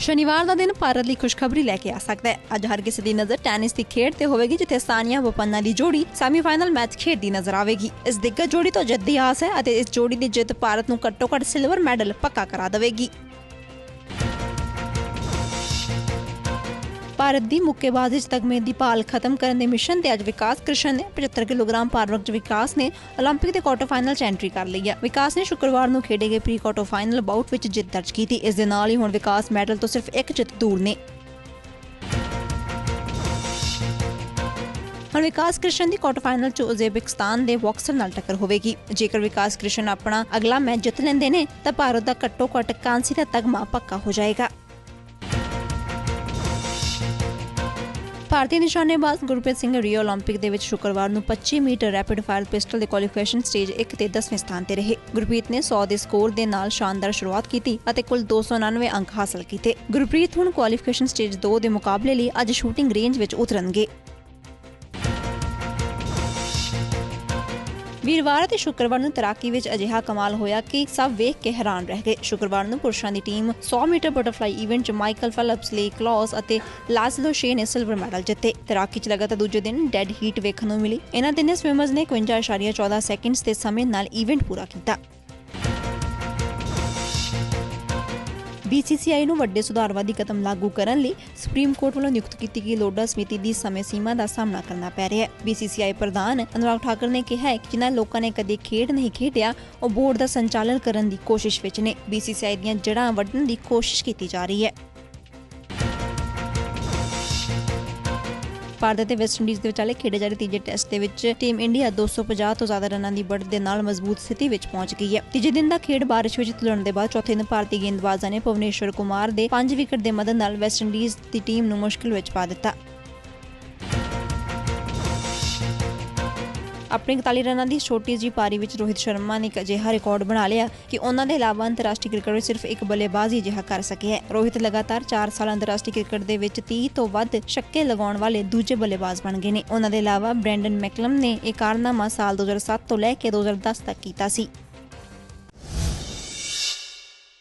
ਸ਼ਨੀਵਾਰ ਦਾ ਦਿਨ ਭਾਰਤ ਲਈ ਖੁਸ਼ਖਬਰੀ ਲੈ ਕੇ ਆ ਸਕਦਾ ਹੈ। ਅੱਜ ਹਰ ਕਿਸੇ ਦੀ ਨਜ਼ਰ ਟੈਨਿਸ ਦੀ ਖੇਡ ਤੇ ਹੋਵੇਗੀ, ਜਿੱਥੇ ਸਾਨੀਆ ਬੋਪੰਨਾ ਦੀ ਜੋੜੀ ਸੈਮੀਫਾਈਨਲ ਮੈਚ ਖੇਡਦੀ ਨਜ਼ਰ ਆਵੇਗੀ। ਇਸ ਦਿੱਗਜ ਜੋੜੀ ਤੋਂ ਜਿੱਤ ਦੀ ਆਸ ਹੈ ਅਤੇ ਇਸ ਜੋੜੀ ਦੀ ਜਿੱਤ ਭਾਰਤ ਨੂੰ ਘੱਟੋ-ਘੱਟ ਸਿਲਵਰ ਮੈਡਲ ਪੱਕਾ ਕਰਾ ਦੇਵੇਗੀ। ਭਾਰਤ ਦੀ ਮੁੱਕੇਬਾਜ਼ੀ 'ਚ ਤਗਮੇ ਦੀ ਭਾਲ ਖਤਮ ਕਰਨ ਦੇ ਮਿਸ਼ਨ ਤੇ ਅੱਜ ਵਿਕਾਸ ਕ੍ਰਿਸ਼ਨ ਨੇ 75 ਕਿਲੋਗ੍ਰਾਮ ਭਾਰ ਵਰਗ 'ਚ ਵਿਕਾਸ ਨੇ 올림픽 ਦੇ ਕੁਆਟਰ ਫਾਈਨਲ 'ਚ ਐਂਟਰੀ ਕਰ ਲਈ ਹੈ ਵਿਕਾਸ ਨੇ ਸ਼ੁੱਕਰਵਾਰ ਨੂੰ ਖੇਡੇ ਗਏ ਪ੍ਰੀ ਕੁਆਟਰ ਫਾਈਨਲ ਬਾਊਟ ਵਿੱਚ ਜਿੱਤ ਦਰਜ ਕੀਤੀ ਇਸ ਦੇ ਨਾਲ ਹੀ ਹੁਣ ਵਿਕਾਸ ਮੈਡਲ ਤੋਂ ਸਿਰਫ ਇੱਕ ਜਿੱਤ ਦੂਰ ਨੇ ਹੁਣ ਵਿਕਾਸ ਕ੍ਰਿਸ਼ਨ ਦੀ ਕੁਆਟਰ ਫਾਈਨਲ 'ਚ ਉਜ਼ਬੇਕਿਸਤਾਨ ਦੇ ਬਾਕਸਰ ਨਾਲ ਟੱਕਰ ਹੋਵੇਗੀ ਜੇਕਰ ਵਿਕਾਸ ਕ੍ਰਿਸ਼ਨ ਆਪਣਾ ਅਗਲਾ ਮੈਚ ਜਿੱਤ ਲੈਂਦੇ ਨੇ ਤਾਂ ਭਾਰਤ ਦਾ ਘੱਟੋ ਘੱਟ ਕਾਂਸੀ ਦਾ ਤਗਮਾ ਪੱਕਾ ਹੋ ਜਾਏਗਾ ਭਾਰਤੀ ਨਿਸ਼ਾਨੇਬਾਜ਼ ਗੁਰਪ੍ਰੀਤ ਸਿੰਘ ਰੀਓ 올림픽 ਦੇ ਵਿੱਚ ਸ਼ੁੱਕਰਵਾਰ ਨੂੰ 25 ਮੀਟਰ ਰੈਪਿਡ ਫਾਇਰ ਪਿਸਟਲ ਦੇ ਕੁਆਲੀਫਿਕੇਸ਼ਨ ਸਟੇਜ 1 ਤੇ 10ਵੇਂ ਸਥਾਨ ਤੇ ਰਹੇ ਗੁਰਪ੍ਰੀਤ ਨੇ 100 ਦੇ ਸਕੋਰ ਦੇ ਨਾਲ ਸ਼ਾਨਦਾਰ ਸ਼ੁਰੂਆਤ ਕੀਤੀ ਅਤੇ ਕੁੱਲ 299 ਅੰਕ ਹਾਸਲ ਕੀਤੇ ਗੁਰਪ੍ਰੀਤ ਹੁਣ ਕੁਆਲੀਫਿਕੇਸ਼ਨ ਸਟੇਜ 2 ਦੇ ਮੁਕਾਬਲੇ ਲਈ ਅੱਜ ਸ਼ੂਟਿੰਗ ਰੇਂਜ ਵਿੱਚ ਉਤਰਨਗੇ ਵੀਰਵਾਰ ਅਤੇ ਸ਼ੁੱਕਰਵਾਰ ਨੂੰ ਤੈਰਾਕੀ ਵਿੱਚ ਅਜਿਹਾ ਕਮਾਲ ਹੋਇਆ ਕਿ ਸਭ ਵੇਖ ਕੇ ਹੈਰਾਨ ਰਹਿ ਗਏ। ਸ਼ੁੱਕਰਵਾਰ ਨੂੰ ਪੁਰਸ਼ਾਂ ਦੀ ਟੀਮ 100 ਮੀਟਰ ਬਟਰਫਲਾਈ ਇਵੈਂਟ 'ਚ ਮਾਈਕਲ ਫੈਲਪਸ ਲੇ ਕਲੌਸ ਅਤੇ ਲਾਜ਼ਲੋ ਸ਼ੇ ਨੇ ਸਿਲਵਰ ਮੈਡਲ ਜਿੱਤੇ। ਤੈਰਾਕੀ 'ਚ ਲਗਾਤਾਰ ਦੂਜੇ ਦਿਨ ਡੈਡ ਹੀਟ ਵੇਖਣ ਨੂੰ ਮਿਲੀ। ਇਹਨਾਂ ਤਿੰਨੇ ਸਵਿਮਰਸ ਨੇ 51.14 ਸੈਕਿੰਡਸ ਦੇ ਸਮੇਂ ਨਾਲ ਈਵੈਂਟ ਪੂਰਾ ਕੀਤਾ। BCCI ਨੂੰ ਵੱਡੇ ਸੁਧਾਰਵਾਦੀ ਕਦਮ ਲਾਗੂ ਕਰਨ ਲਈ ਸੁਪਰੀਮ ਕੋਰਟ ਵੱਲੋਂ ਨਿਯੁਕਤ ਕੀਤੀ ਗਈ ਲੋਡਾ ਸਮਿਤੀ ਦੀ ਸਮੇਂ ਸੀਮਾ ਦਾ ਸਾਹਮਣਾ ਕਰਨਾ ਪੈ ਰਿਹਾ ਹੈ। BCCI ਪ੍ਰਧਾਨ ਅਨੁਰਾਗ ਠਾਕਰ ਨੇ ਕਿਹਾ ਹੈ ਕਿ ਜਿਨ੍ਹਾਂ ਲੋਕਾਂ ਨੇ ਕਦੇ ਖੇਡ ਨਹੀਂ ਖੇਡਿਆ, ਉਹ ਬੋਰਡ ਦਾ ਸੰਚਾਲਨ ਕਰਨ ਦੀ ਕੋਸ਼ਿਸ਼ ਵਿੱਚ ਨੇ। BCCI ਦੀਆਂ ਜੜ੍ਹਾਂ ਵੱਢਣ ਦੀ ਕੋਸ਼ਿਸ਼ ਕੀਤੀ ਜਾ ਰਹੀ ਹੈ। ਭਾਰਤ ਅਤੇ ਵੈਸਟ ਇੰਡੀਜ਼ ਦੇ ਵਿਚਾਲੇ ਖੇਡੇ ਜਾ ਰਹੇ ਤੀਜੇ ਟੈਸਟ ਦੇ ਵਿੱਚ ਟੀਮ ਇੰਡੀਆ 250 ਤੋਂ ਜ਼ਿਆਦਾ ਰਨਾਂ ਦੀ ਬੜ੍ਹ ਦੇ ਨਾਲ ਮਜ਼ਬੂਤ ਸਥਿਤੀ ਵਿੱਚ ਪਹੁੰਚ ਗਈ ਹੈ। ਤੀਜੇ ਦਿਨ ਦਾ ਖੇਡ ਬਾਰਿਸ਼ ਵਿੱਚ ਤੁਲਣ ਦੇ ਬਾਅਦ ਚੌਥੇ ਦਿਨ ਭਾਰਤੀ ਗੇਂਦਬਾਜ਼ਾਂ ਨੇ ਭਵਨੇਸ਼ਵਰ ਕੁਮਾਰ ਦੇ 5 ਵਿਕਟ ਦੇ ਮਦਦ ਨਾਲ ਵੈਸਟ ਇੰਡੀਜ਼ ਦੀ ਟੀਮ ਨੂੰ ਮੁਸ਼ਕਿਲ ਵਿੱਚ ਪਾ ਦਿੱਤਾ। ਆਪਣੇ 41 ਰਨਾਂ ਦੀ ਛੋਟੀ ਜਿਹੀ ਪਾਰੀ ਵਿੱਚ ਰੋਹਿਤ ਸ਼ਰਮਾ ਨੇ ਇੱਕ ਅਜਿਹਾ ਰਿਕਾਰਡ ਬਣਾ ਲਿਆ ਕਿ ਉਹਨਾਂ ਦੇ ਇਲਾਵਾ ਅੰਤਰਰਾਸ਼ਟਰੀ ਕ੍ਰਿਕਟ ਵਿੱਚ ਸਿਰਫ ਇੱਕ ਬੱਲੇਬਾਜ਼ ਹੀ ਅਜਿਹਾ ਕਰ ਸਕਿਆ ਹੈ। ਰੋਹਿਤ ਲਗਾਤਾਰ 4 ਸਾਲ ਅੰਤਰਰਾਸ਼ਟਰੀ ਕ੍ਰਿਕਟ ਦੇ ਵਿੱਚ 30 ਤੋਂ ਵੱਧ ਛੱਕੇ ਲਗਾਉਣ ਵਾਲੇ ਦੂਜੇ ਬੱਲੇਬਾਜ਼ ਬਣ ਗਏ ਨੇ। ਉਹਨਾਂ ਦੇ ਇਲਾਵਾ ਬ੍ਰੈਂਡਨ ਮੈਕਲਮ ਨੇ ਇਹ ਕਾਰਨਾਮਾ ਸਾਲ 2007 ਤੋਂ ਲੈ ਕੇ 2010 ਤੱਕ ਕੀਤਾ ਸੀ।